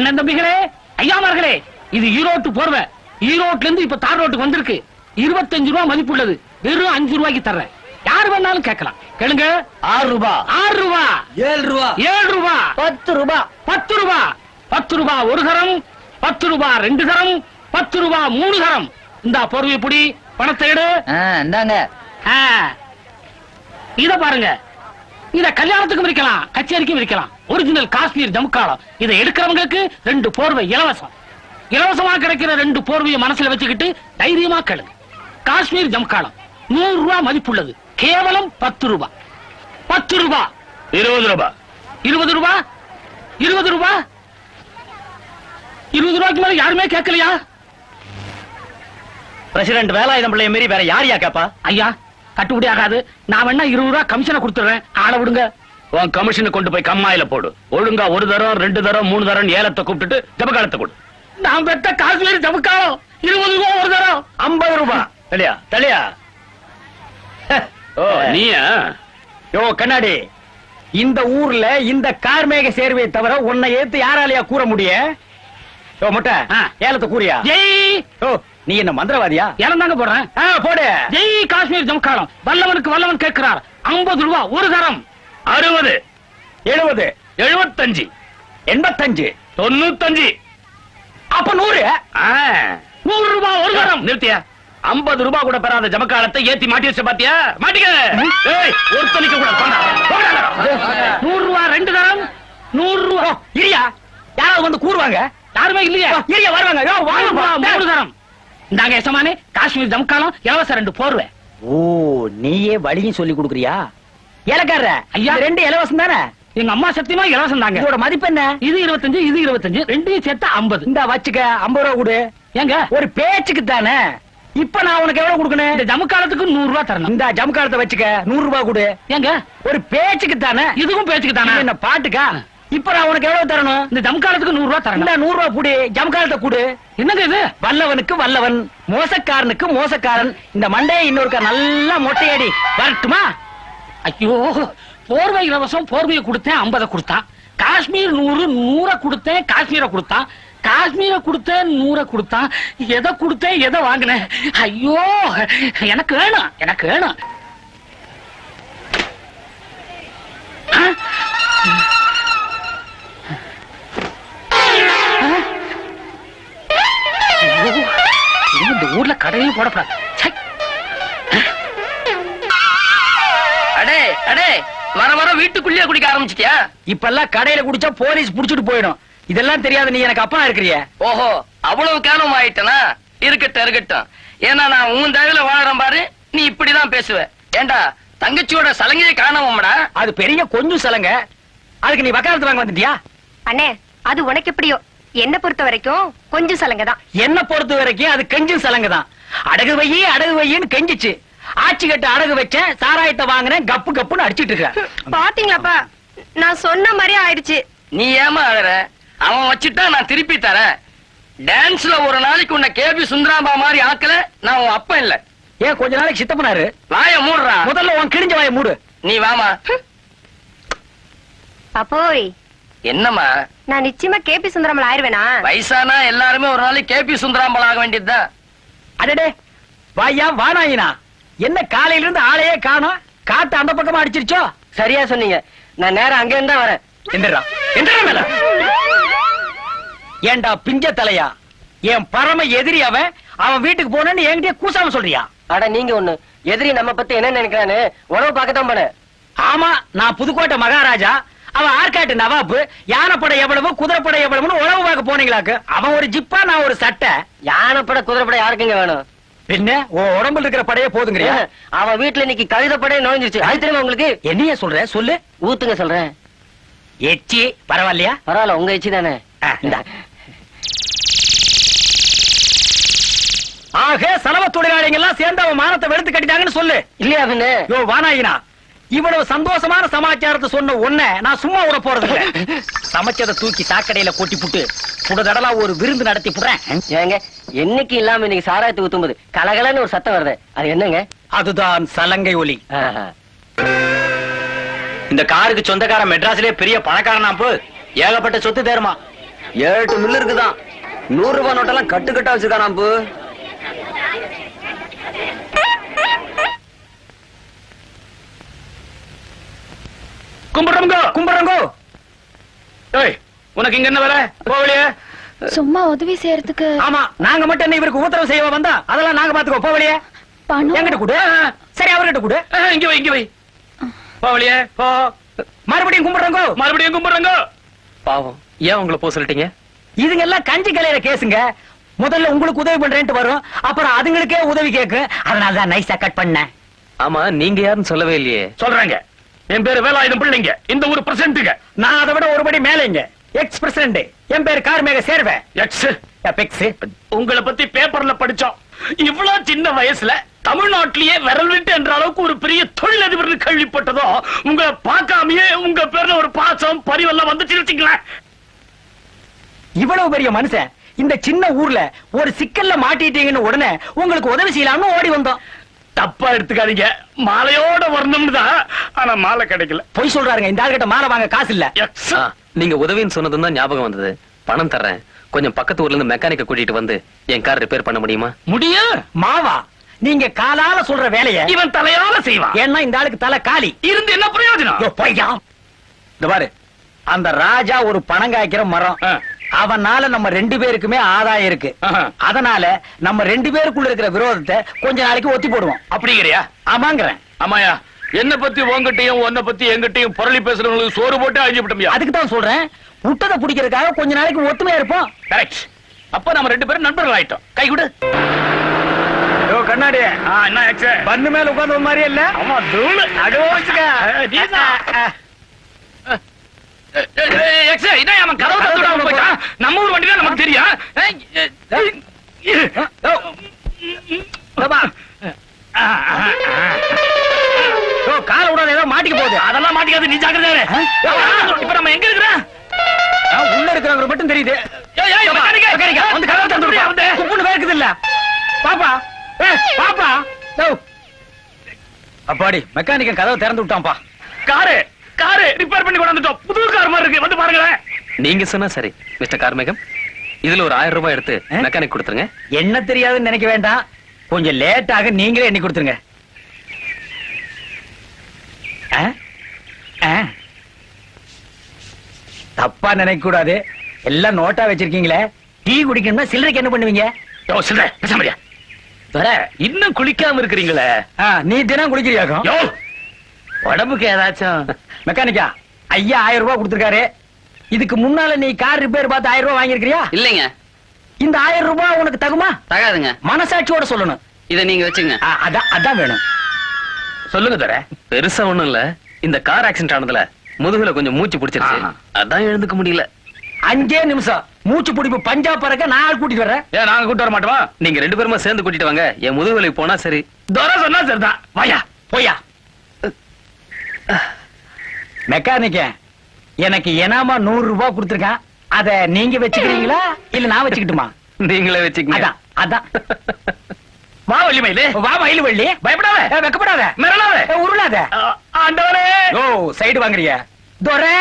அண்ணன் தம்பிகளே ஐயாமார்களே இது ஈரோட்டு போர்வை. ஈரோட்ல இருந்து இப்ப தார் ரோட்டுக்கு வந்திருக்கு. இருபத்தஞ்சு ரூபா மதிப்புள்ளது. வெறும் அஞ்சு ரூபாய்க்கு தர்றேன். யார் வேணாலும் கேட்கலாம். கேளுங்க. ஆறு ரூபா. ஆறு ரூபா. ஏழு ரூபா. ஏழு ரூபா. பத்து ரூபா. பத்து ரூபா. பத்து ரூபா ஒரு தரம் பத்து ரூபா ரெண்டு தரம் பத்து ரூபா மூணு தரம் இந்த போர்வை புடி. பணத்தை எடு. இந்தாங்க. இத பாருங்க. இத கல்யாணத்துக்கும் விற்கலாம் கச்சேரிக்கும் விற்கலாம் ஒரிஜினல் காஷ்மீர் ஜமுக்காலம். இதை எடுக்கிறவங்களுக்கு ரெண்டு போர்வை இலவசம். இலவசமா கிடைக்கிற ரெண்டு போர்வையை மனசுல வச்சுக்கிட்டு தைரியமா கேளுங்க. காஷ்மீர் ஜமுக்காலம். நூறு ரூபாய் மதிப்புள்ளது. கேவலம் பத்து ரூபாய் பத்து ரூபாய் இருபது ரூபாய் இருபது ரூபாய் இருபது ரூபாய் இருபது ரூபாய்க்கு மேல யாருமே கேட்கலையா? பிரசிடென்ட் வேலாயுதம் பிள்ளைய மீறி வேற யார் யா கேப்பா? ஐயா கட்டுப்படி ஆகாது. நான் வேணா இருபது ரூபாய் கமிஷனை கொடுத்துறேன் ஆளை விடுங்க. உன் கமிஷனை கொண்டு போய் கம்மாயில போடு. ஒழுங்கா ஒரு தரம் ரெண்டு தரம் மூணு தரம் ஏலத்தை கூப்பிட்டுட்டு ஜபகாலத்தை கொடு. நான் பெற்ற காஷ்மீர் ஜமுக்காலம் இருபது ரூபாய் ஒரு தரம். ஐம்பது ரூபாய் தெளியா தெளியா ஓ நீயா? யோ கண்ணாடி. இந்த ஊர்ல இந்த கார்மேக சேர்வையை தவிர உன்னை ஏத்து யாராலயா கூற முடிய? யோ முட்டை. ஏலத்தை கூறியா? ஜெய்! ஓ நீ என்ன மந்திரவாதியா? இடம் தாங்க போடுறேன். ஆ, போடு. ஜெய் காஷ்மீர் ஜமுக்காலம் வல்லவனுக்கு வல்லவன் கேட்கிறார். ஐம்பது ரூபாய் ஒரு தரம். அறுபது. எழுபது. எழுபத்தஞ்சு. எண்பத்தஞ்சு. தொண்ணூத்தஞ்சு. அப்ப நூறு. நூறு ரூபாய் ஒரு தரம் நிறுத்தியா. ஐம்பது ரூபாய் கூட பெறாத ஜமக்காலத்தை ஏத்தி மாட்டி வச்ச பாத்தியா? மாட்டிக்க. ஒருத்தனிக்க கூட. நூறு ரூபாய் ரெண்டு தரம். நூறு ரூபாய் இரியா யாராவது வந்து கூறுவாங்க? யாருமே இல்லையா. இரியா வருவாங்க. மூணு தரம். இந்தாங்க எசமானே காஷ்மீர் ஜமுக்காலம் இலவச ரெண்டு போர்வை. ஓ நீயே வழியும் சொல்லி கொடுக்குறியா? இலக்கார ஐயா. ரெண்டு இலவசம் தானே? எங்க அம்மா சத்தியமா இலவசம் தாங்க. இதோட மதிப்பு என்ன? இது இருபத்தஞ்சு இது இருபத்தஞ்சு ரெண்டையும் சேர்த்து ஐம்பது. இந்த வச்சுக்க ஐம்பது ரூபா கொடு. ஏங்க? ஒரு பேச்சுக்கு தானே? இப்ப நான் உனக்கு எவ்வளவு இந்த கொடுக்கணும் ஜமுக்காலத்துக்கு நூறு ரூபாய் தரணும். இந்த ஜம்காலத்தை வச்சுக்க நூறு ரூபாய் கொடு. ஏங்க? ஒரு பேச்சுக்கு தானே? இதுக்கும் பேச்சுக்கு தானே? என்ன பாட்டுக்கா? இப்ப நான் உனக்கு எவ்வளவு தரணும்? இந்த ஜமுக்காலத்துக்கு நூறு ரூபாய் இந்த தரணும் நூறு ரூபாய் புடி ஜம்காலத்தை கொடு. என்னங்க இது? வல்லவனுக்கு வல்லவன் மோசக்காரனுக்கு மோசக்காரன். இந்த மண்டையை இன்னொருக்கா நல்லா மொட்டையடி வரட்டுமா? ஐயோ போர்வை இலவசம் போர்வையை கொடுத்தேன் ஐம்பதை கொடுத்தான். காஷ்மீர் நூறு நூறை கொடுத்தேன் காஷ்மீரை கொடுத்தான். காஷ்மீரை கொடுத்தேன் நூறை கொடுத்தான். எதை கொடுத்தேன் எதை வாங்கினேன்? ஐயோ எனக்கு வேணும் எனக்கு வேணும். இந்த ஊர்ல கடையும் போடப்படாது. வர வர வீட்டுக்குள்ளேயே குடிக்க ஆரம்பிச்சிட்டியா? இப்பெல்லாம் கடையில குடிச்சா போலீஸ் புடிச்சிட்டு போயிடும். இதெல்லாம் தெரியாத நீ எனக்கு அப்பா இருக்கிறிய. ஓஹோ அவ்வளவு காலம் ஆயிட்டனா? இருக்கட்டும் இருக்கட்டும். ஏன்னா நான் உன் தயவுல வாழறேன் பாரு. நீ இப்படிதான் பேசுவ. ஏண்டா தங்கச்சியோட சலங்கையை காணவோம்டா? அது பெரிய கொஞ்சம் சலங்க. அதுக்கு நீ வக்காலத்து வாங்க வந்துட்டியா? அண்ணே அது உனக்கு எப்படியோ? என்ன பொறுத்த வரைக்கும் கொஞ்சம் சலங்க தான். என்ன பொறுத்த வரைக்கும் அது கெஞ்சும் சலங்க தான். அடகு வையி அடகு வையின்னு கெஞ்சிச்சு. ஆட்சி கட்டு அடகு வச்சேன் சாராயத்தை வாங்கினேன் கப்பு கப்புன்னு அடிச்சிட்டு இருக்க. பாத்தீங்களாப்பா? நான் சொன்ன மாதிரி ஆயிடுச்சு. நீ ஏமா அழற? அவன் வச்சுட்டா நான் திருப்பி தரேன். டான்ஸ்ல ஒரு நாளைக்கு உன்னை கேபி சுந்தராம்பா மாதிரி ஆக்கல நான் உன் அப்பன் இல்ல. ஏன் கொஞ்ச நாளைக்கு சித்தப்பனாரு? வாய மூடுறா. முதல்ல உன் கிழிஞ்ச வாயை மூடு. நீ வாமா. அப்போய் என்னம்மா? நான் நிச்சயமா கேபி சுந்தரமல் ஆயிருவேனா? வயசானா எல்லாருமே ஒரு நாளைக்கு கேபி சுந்தராம்பல் ஆக வேண்டியதுதான். அடடே வாயா வானாயினா? என்ன காலையில இருந்து ஆளையே காணோம்? காத்து அந்த பக்கமா அடிச்சிருச்சோ? சரியா சொன்னீங்க. நான் நேரம் அங்க இருந்தா வரேன். எந்திரா. எந்திரா மேல. ஏண்டா பிஞ்ச தலையா? என் பரம எதிரி அவன். அவன் வீட்டுக்கு போனேன்னு என்கிட்ட கூசாம சொல்றியா? அட நீங்க ஒண்ணு. எதிரி நம்ம பத்தி என்ன நினைக்கிறான்னு உணவு பார்க்கத்தான் போனேன். ஆமா நான் புதுக்கோட்டை மகாராஜா. அவன் ஆற்காட்டு நவாப்பு. யானைப்படை எவ்வளவு குதிரைப்படை எவ்வளவுன்னு உழவு பார்க்க போனீங்களாக்கு. அவன் ஒரு ஜிப்பா நான் ஒரு சட்டை. யானைப்பட குதிரைப்பட யாருக்குங்க வேணும்? உடம்புல இருக்கிற படையே போதுங்கிறியா? அவன் வீட்டுல இன்னைக்கு கழுதப்படே நுழைஞ்சிருச்சு. அது தெரியுமா உங்களுக்கு? என்னைய சொல்ற? சொல்லு. ஊத்துங்க சொல்றேன். எச்சி பரவாயில்லையா? பரவாயில்ல உங்க எச்சி தானே. ஆக சலவ தொழிலாளிங்க எல்லாம் சேர்ந்து அவன் மானத்தை வெளுத்து கட்டிட்டாங்கன்னு சொல்லு. இல்லையா பின்ன? யோ வானாயினா இவ்வளவு சந்தோஷமான சமாச்சாரத்தை சொன்ன உன்னை நான் சும்மா விட போறது இல்ல சமைச்சதை தூக்கி சாக்கடையில கொட்டி புட்டு. சுடதடலா ஒரு விருந்து நடத்தி புடுறேன். ஏங்க என்னைக்கு இல்லாம இன்னைக்கு சாராயத்தை ஊத்தும்போது கலகலன்னு ஒரு சத்தம் வருது. அது என்னங்க? அதுதான் சலங்கை ஒலி. இந்த காருக்கு சொந்தக்காரன் மெட்ராஸ்லயே பெரிய பணக்காரனா போ. ஏகப்பட்ட சொத்து தேருமா. ஏழு மில்லு இருக்குதான் நூறு ரூபாய் நோட்டெல்லாம் கட்டு கட்டா வச்சிருக்கான் அம்பு கும்பிடுறோங்க கும்பிடுறங்கோ உனக்கு இங்க என்ன வேலை? போவலியே சும்மா உதவி செய்யறதுக்கு ஆமா நாங்க மட்டும் என்ன இவருக்கு உத்தரவு செய்ய வந்தா அதெல்லாம் நாங்க பாத்துக்கோ போவலியே பணம் என்கிட்ட கொடு. சரி அவர்கிட்ட கொடு. இங்க வை இங்க வை. போவலியே போ. மறுபடியும் கும்பிடுறங்கோ. மறுபடியும் கும்பிடுறோங்க. பாவம் ஏன் உங்களை போக சொல்லிட்டீங்க? இதுங்க எல்லாம் கஞ்சி கலையிற கேசுங்க முதல்ல உங்களுக்கு உதவி பண்றேன்ட்டு வரும். அப்புறம் அதுங்களுக்கே உதவி கேக்கும் அதனால தான் நைஸா கட் பண்ணேன். ஆமா நீங்க யாருன்னு சொல்லவே இல்லையே. சொல்றாங்க. என் பேரு வேலாயுதம் பிள்ளைங்க. இந்த ஊர் பிரசிடண்ட்டுங்க நான் அதை விட ஒருபடி மேலேங்க. எக்ஸ் பிரசிடண்ட் என் பேர் கார்மேக சேர்வேன் எக்ஸ் பெக்ஸ் உங்களை பத்தி பேப்பர்ல படிச்சோம். இவ்வளவு சின்ன வயசுல தமிழ்நாட்டிலேயே விரல் விட்டு என்ற அளவுக்கு ஒரு பெரிய தொழிலதிபர் கேள்விப்பட்டதோ உங்களை பார்க்காமயே உங்க பேர்ல ஒரு பாசம் பரிவெல்லாம் வந்துச்சு வச்சுங்களேன் இவ்வளவு பெரிய மனுஷன் இந்த சின்ன ஊர்ல ஒரு சிக்கல்ல மாட்டிட்டீங்கன்னு உடனே உங்களுக்கு உதவி செய்யலாம்னு ஓடி வந்தோம். தப்பா எடுத்துக்காதீங்க. மாலையோட வரணும்னு தான் ஆனா மாலை கிடைக்கல. பொய் சொல்றாருங்க. இந்த ஆள்கிட்ட மாலை வாங்க காசு இல்ல. எக்ஸ் நீங்க உதவின்னு சொன்னதும் தான் ஞாபகம் வந்தது. பணம் தர்றேன். கொஞ்சம் பக்கத்து ஊர்ல இருந்து மெக்கானிக்க கூட்டிட்டு வந்து என் கார் ரிப்பேர் பண்ண முடியுமா? முடியும். மாவா நீங்க காலால சொல்ற வேலைய இவன் தலையால செய்வான். ஏன்னா இந்த ஆளுக்கு தலை காலி. இருந்து என்ன பிரயோஜனம்? போய்யா. இந்த பாரு அந்த ராஜா ஒரு பணம் காய்க்கிற மரம். அவனால நம்ம ரெண்டு பேருக்குமே ஆதாயம் இருக்கு. அதனால நம்ம ரெண்டு பேருக்குள்ள இருக்கிற விரோதத்தை கொஞ்ச நாளைக்கு ஒத்தி போடுவோம். அப்படிங்கிறியா? ஆமாங்கிறேன். ஆமாயா? என்ன பத்தி உங்ககிட்டயும் உன்னை பத்தி எங்கிட்டயும் புரளி பேசுறவங்களுக்கு சோறு போட்டு அழிஞ்சு விட்டோம்யா அதுக்கு தான் சொல்றேன். முட்டதை பிடிக்கிறதுக்காக கொஞ்ச நாளைக்கு ஒத்துமையா இருப்போம். கரெக்ட் அப்ப நம்ம ரெண்டு பேரும் நண்பர்கள் ஆயிட்டோம். கை கொடு. ஓ கண்ணாடி ஆ, என்ன எக்ஸ் பண்ணு மேல உட்கார்ந்த மாதிரி இல்ல? ஆமா தூள். அடோச்சுக்க என்ன அவன் கதவு போயிட்டான். நம்ம ஊர் வண்டி நமக்கு தெரியும். ஆ, கால விடாத ஏதோ மாட்டிக்க போகுது. அதெல்லாம் மாட்டிக்காது நீ ஜாக்கிரதை இரு. இப்ப நம்ம எங்க இருக்கிறோம் ஆ, உள்ள இருக்கிறவங்க மட்டும் தெரியுது. வந்து கதவை திறந்து விடுப்பா. வந்து. குப்புன்னு வேர்க்குது இல்ல. பாப்பா. ஏய், பாப்பா. ஓ. அப்பாடி மெக்கானிக்கன் கதவை திறந்து விட்டான்ப்பா. காரு காரு ரிப்பேர் பண்ணி கொண்டாந்துட்டோம் புது கார் மாதிரி இருக்கு. வந்து பாருங்களேன். நீங்க சொன்னா சரி மிஸ்டர் கார்மேகம். இதுல ஒரு ஆயிரம் ரூபாய் எடுத்து? மெக்கானிக் கொடுத்துருங்க. என்ன தெரியாதுன்னு நினைக்க வேண்டாம். கொஞ்சம் லேட்டாக நீங்களே எண்ணி கொடுத்துருங்க ஆ? ஆ? தப்பா நினைக்க கூடாது எல்லாம் நோட்டா வச்சிருக்கீங்களே. டீ குடிக்கணும்னா சில்லறைக்கு என்ன பண்ணுவீங்க? யோ வர இன்னும் குளிக்காம இருக்கிறீங்களே. நீ தினம் குடிக்கிறியாக்கும் யோ உடம்புக்கு ஏதாச்சும். மெக்கானிக்கா ஐயா ஆயிரம் ரூபாய் கொடுத்துருக்காரு. இதுக்கு முன்னால நீ கார் ரிப்பேர் பார்த்து ஆயிரம் ரூபாய் வாங்கியிருக்கிறியா? இல்லைங்க. இந்த ஆயிரம் ரூபாய் உனக்கு தகுமா? தகாதுங்க. மனசாட்சியோட சொல்லணும். இத நீங்க வச்சுங்க. அதான் அதான் வேணும். சொல்லுங்க தர பெருசா ஒண்ணும் இல்ல. இந்த கார் ஆக்சிடென்ட் ஆனதுல முதுகுல கொஞ்சம் மூச்சு பிடிச்சிருச்சு. அதான் எழுந்துக்க முடியல. அஞ்சே நிமிஷம். மூச்சு பிடிப்பு பஞ்சாப் பறக்க நான் கூட்டிட்டு வர்றேன்? ஏன் நாங்க கூட்டு வர மாட்டோமா? நீங்க ரெண்டு பேருமா சேர்ந்து கூட்டிட்டு வாங்க. என் முதுகுலைக்கு போனா சரி. துரை சொன்னா சரிதான். வாயா போயா. மெக்கானிக்க எனக்கு எனாமா நூறு ரூபாய் கொடுத்துருக்கான். அத நீங்க வச்சுக்கிறீங்களா? இல்ல நான் வச்சுக்கிட்டுமா? நீங்களே வச்சுக்கங்க. அதான் அதான். வா வள்ளிமயிலு. வா மயில் வள்ளி பயப்படாத வெக்கப்படாத. மிரளாத. உருளாத. ஆண்டவரே! ஓ சைடு வாங்குறிய. துரை!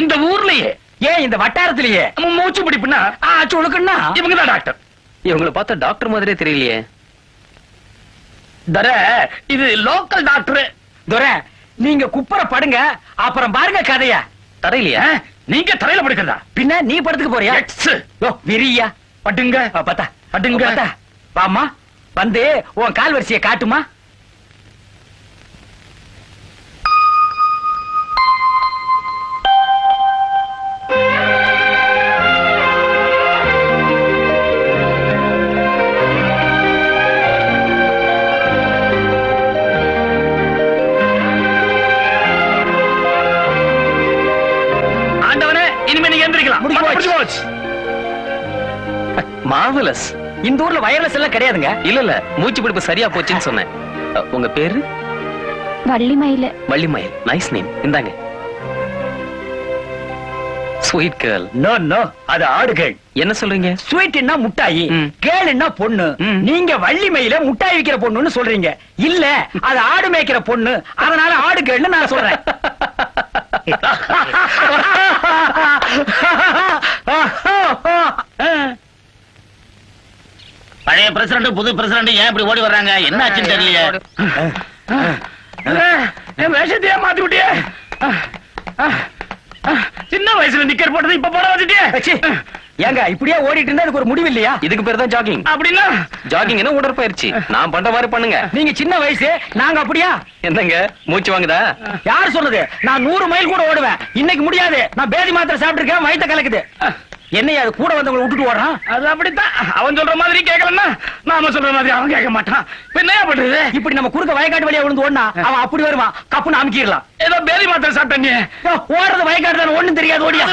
இந்த ஊர்லயே ஏன் இந்த வட்டாரத்திலேயே? மூச்சு பிடிப்புன்னா ஆ சுழுக்குன்னா இவங்க தான் டாக்டர். இவங்களை பார்த்தா டாக்டர் மாதிரியே தெரியலையே. தர இது லோக்கல் டாக்டர். துரை நீங்க குப்புற படுங்க அப்புறம் பாருங்க கதைய. தரையிலையா? நீங்க தலையில படுக்கிறதா? பின்ன நீ படத்துக்கு போறியா? விரியா. பட்டுங்க பார்த்தா. அடுங்க. பார்த்தா. வாமா வந்து உன் கால் வரிசையை காட்டுமா? மார்வலஸ் இந்த ஊர்ல வயர்லெஸ் எல்லாம் கிடையாதுங்க. இல்ல இல்ல. மூச்சு பிடிப்பு சரியா போச்சுன்னு சொன்னேன். உங்க பேரு? வள்ளி மயில வள்ளிமயில். நைஸ் நேம் இந்தாங்க. ஸ்வீட் கேர்ள் நோ நோ அது ஆடுகள். என்ன சொல்றீங்க? ஸ்வீட்னா முட்டாயி. கேளுன்னா பொண்ணு. நீங்க வள்ளி மயில முட்டாய் விக்கிற பொண்ணுன்னு சொல்றீங்க. இல்ல அது ஆடு மேய்க்கிற பொண்ணு. அதனால ஆடுகள்னு நான் சொல்றேன். பழைய பிரசிடண்ட் புது பிரசிடண்ட் ஏன் இப்படி ஓடி வர்றாங்க? என்ன ஆச்சுன்னு தெரியலையே. என் வேஷத்தையே மாத்தி விட்டியே சின்ன வயசுல நிக்கர் போட்டது இப்ப போட ச்சீ. வச்சுட்டே ஏங்க இப்படியே ஓடிட்டு இருந்தா அதுக்கு ஒரு முடிவு இல்லையா? இதுக்கு பேர் தான் ஜாகிங் அப்படின்னா? ஜாகிங் என்ன உடற்பயிற்சி? நான் பண்ற மாதிரி பண்ணுங்க. நீங்க சின்ன வயசு நாங்க அப்படியா? என்னங்க மூச்சு வாங்குதா? யார் சொன்னது நான் நூறு மைல் கூட ஓடுவேன். இன்னைக்கு முடியாது. நான் பேதி மாத்திரை சாப்பிட்டிருக்கேன் வயித்த கலக்குது. என்னையா அது கூட வந்தவங்களை விட்டுட்டு ஓடுறான்? அது அப்படித்தான். அவன் சொல்ற மாதிரி கேட்கலன்னா நாம சொல்ற மாதிரி அவன் கேட்க மாட்டான். இப்ப என்ன பண்றது? இப்படி நம்ம குறுக்க வயக்காட்டு வழியா விழுந்து ஓடினா அவன் அப்படி வருவான். கப்புன்னு அமுக்கிடலாம். ஏதோ பேதி மாத்திரை சாப்பிட்டேன். ஓடுறது வயக்காட்டு தானே ஒண்ணும் தெரியாது ஓடியா.